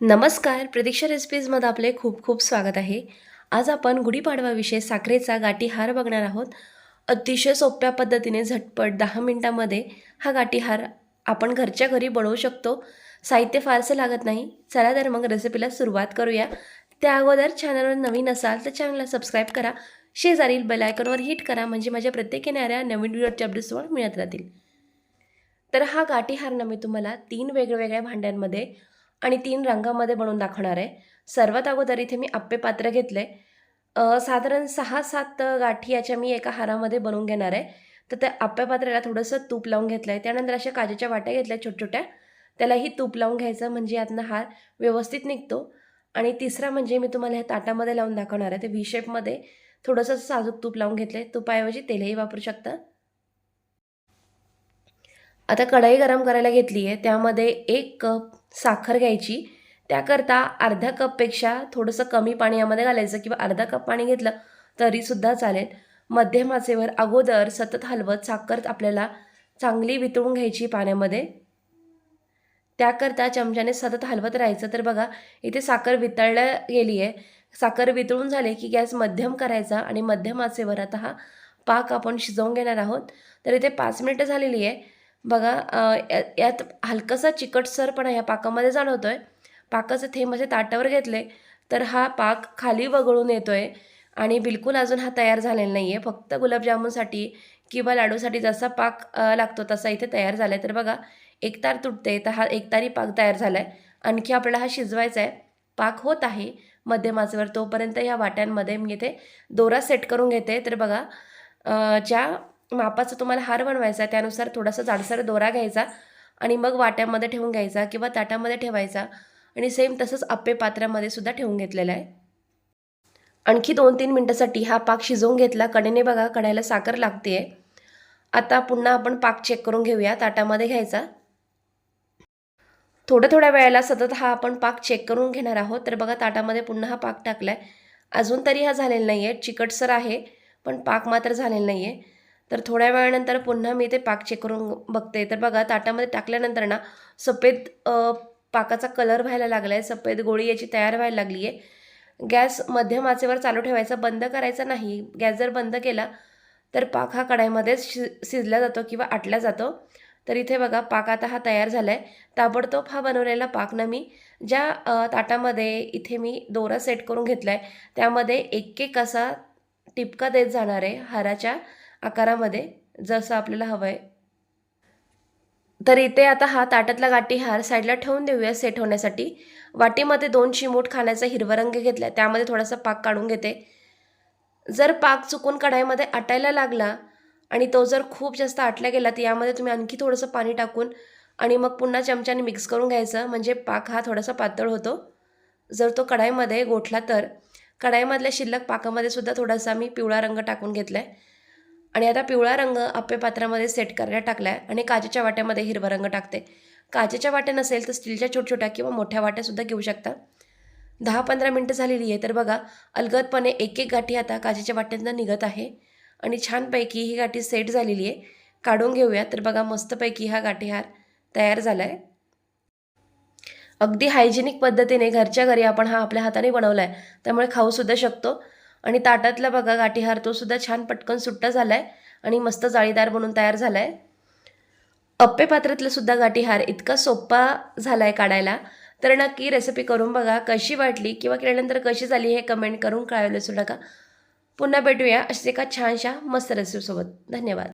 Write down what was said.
नमस्कार प्रतीक्षा रेसिपीजमध्ये आपले खूप खूप स्वागत आहे. आज आपण गुढीपाडवाविषयी साखरेचा गाठीहार बघणार आहोत. अतिशय सोप्या पद्धतीने झटपट दहा मिनटामध्ये हा गाठीहार आपण घरच्या घरी बनवू शकतो. साहित्य फारसं लागत नाही. चला तर मग रेसिपीला सुरुवात करूया. त्या अगोदर चॅनलवर नवीन असाल तर चॅनलला सबस्क्राईब करा. शेजारील बेलायकॉनवर हिट करा. म्हणजे माझ्या प्रत्येक येणाऱ्या नवीन व्हिडिओच्या अपडेट्स मिळत राहतील. तर हा गाठीहार ना मी तुम्हाला तीन वेगवेगळ्या भांड्यांमध्ये आणि तीन रंगामध्ये बनवून दाखवणार आहे. सर्वात अगोदर इथे मी आप्पे पात्र घेतले. साधारण सहा सात गाठी याच्या मी एका हारामध्ये बनवून घेणार आहे. तर त्या आप्या पात्राला थोडंसं तूप लावून घेतलं आहे त्यानंतर अशा काजेच्या वाट्या घेतल्या छोट्या छोट्या त्यालाही तूप लावून घ्यायचं म्हणजे यातनं हार व्यवस्थित निघतो. आणि तिसरा म्हणजे मी तुम्हाला ह्या ताटामध्ये लावून दाखवणार आहे. ते व्ही शेपमध्ये थोडंसं साजूक तूप लावून घेतलं आहे तुपाऐवजी तेलही वापरू शकता. आता कढई गरम करायला घेतली आहे त्यामध्ये एक कप साखर घ्यायची. त्याकरता अर्ध्या कपपेक्षा थोडंसं कमी पाणी यामध्ये घालायचं किंवा अर्धा कप पाणी घेतलं तरीसुद्धा चालेल. मध्यम आचेवर अगोदर सतत हलवत साखर आपल्याला चांगली वितळून घ्यायची पाण्यामध्ये. त्याकरता चमच्याने सतत हलवत राहायचं. तर बघा इथे साखर वितळल्या गेली आहे साखर वितळून झाले की गॅस मध्यम करायचा आणि मध्यम आचेवर आता हा पाक आपण शिजवून घेणार आहोत. तर इथे पाच मिनटं झालेली आहे. बघा यात हलकासा चिकटसरपणा ह्या पाकामध्ये जाणवतो आहे पाकाचे थेंब असे ताटावर घेतले तर हा पाक खाली वगळून येतो आहे आणि बिलकुल अजून हा तयार झालेला नाही आहे फक्त गुलाबजामुनसाठी किंवा लाडूसाठी जसा पाक लागतो तसा इथे तयार झाला आहे तर बघा एक तार तुटते तर हा एकतारी पाक तयार झाला आहे आणखी आपल्याला हा शिजवायचा आहे पाक होत आहे मध्यमाचेवर. तोपर्यंत ह्या वाट्यांमध्ये मी इथे दोरा सेट करून घेते. तर बघा ज्या मापाचा तुम्हाला हार बनवायचा आहे त्यानुसार थोडासा जाडसर दोरा घ्यायचा आणि मग वाट्यामध्ये ठेवून घ्यायचा किंवा ताटामध्ये ठेवायचा आणि सेम तसंच आप्पे पात्रामध्ये सुद्धा ठेवून घेतलेला आहे. आणखी दोन तीन मिनटासाठी हा पाक शिजवून घेतला. कडेने बघा कढायला साखर लागते आहे आता पुन्हा आपण पाक चेक करून घेऊया. ताटामध्ये घ्यायचा. थोड्या थोड्या वेळेला सतत हा आपण पाक चेक करून घेणार आहोत. तर बघा ताटामध्ये पुन्हा हा पाक टाकला आहे अजून तरी हा झालेला नाही आहे चिकटसर आहे पण पाक मात्र झालेला नाही आहे तर थोड्या वेळानंतर पुन्हा मी ते पाक चेक करून बघते. तर बघा ताटामध्ये टाकल्यानंतर ना सफेद पाकाचा कलर व्हायला लागला आहे सफेद गोळी याची तयार व्हायला लागली आहे गॅस मध्यम आचेवर चालू ठेवायचा. बंद करायचा नाही. गॅस जर बंद केला तर पाक हा कढाईमध्येच शि शिजला जातो किंवा आटला जातो. तर इथे बघा पाक आता हा तयार झाला आहे ताबडतोब हा बनवलेला पाक ना मी ज्या ताटामध्ये इथे मी दोरा सेट करून घेतला आहे त्यामध्ये एक एक असा टिपका देत जाणार आहे हाराच्या. आकारामध्ये जसं आपल्याला हवं आहे तर इथे आता हा ताटातला गाठी हार साईडला ठेवून देऊया सेट होण्यासाठी. वाटीमध्ये दोन चिमूट खाण्याचा हिरवा रंग घेतला त्यामध्ये थोडासा पाक काढून घेते. जर पाक चुकून कढाईमध्ये आटायला लागला आणि तो जर खूप जास्त आटला गेला तर यामध्ये तुम्ही आणखी थोडंसं पाणी टाकून आणि मग पुन्हा चमच्याने मिक्स करून घ्यायचं. म्हणजे पाक हा थोडासा पातळ होतो. जर तो कढाईमध्ये गोठला तर कढाईमधल्या शिल्लक पाकामध्ये सुद्धा थोडासा मी पिवळा रंग टाकून घेतला आहे आणि आता पिवळा रंग आप्पे पात्रामध्ये सेट करायला टाकला आहे आणि काचेच्या वाट्यामध्ये हिरवा रंग टाकते. काचेच्या वाट्या नसेल तर स्टीलच्या छोट्या छोट्या किंवा मोठ्या वाट्यासुद्धा घेऊ शकता. दहा पंधरा मिनटं झालेली आहे तर बघा अलगदपणे एक एक गाठी आता काचेच्या वाट्यांना निघत आहे. आणि छानपैकी ही गाठी सेट झालेली आहे. काढून घेऊया तर बघा मस्तपैकी हा गाठीहार तयार झाला आहे अगदी हायजेनिक पद्धतीने घरच्या घरी आपण हा आपल्या हाताने बनवला आहे त्यामुळे खाऊसुद्धा शकतो. आणि ताटातला बघा गाठीहार तो सुद्धा छान पटकन सुट्टा झाला आहे आणि मस्त जाळीदार बनून तयार झाला आहे अप्पे पात्रातला सुद्धा गाठीहार इतका सोपा झाला आहे काढायला. तर नक्की रेसिपी करून बघा कशी वाटली किंवा केल्यानंतर कशी झाली हे कमेंट करून कळवलं सुद्धा का? पुन्हा भेटूया अशीच एका छानशा मस्त रेसिपीसोबत धन्यवाद.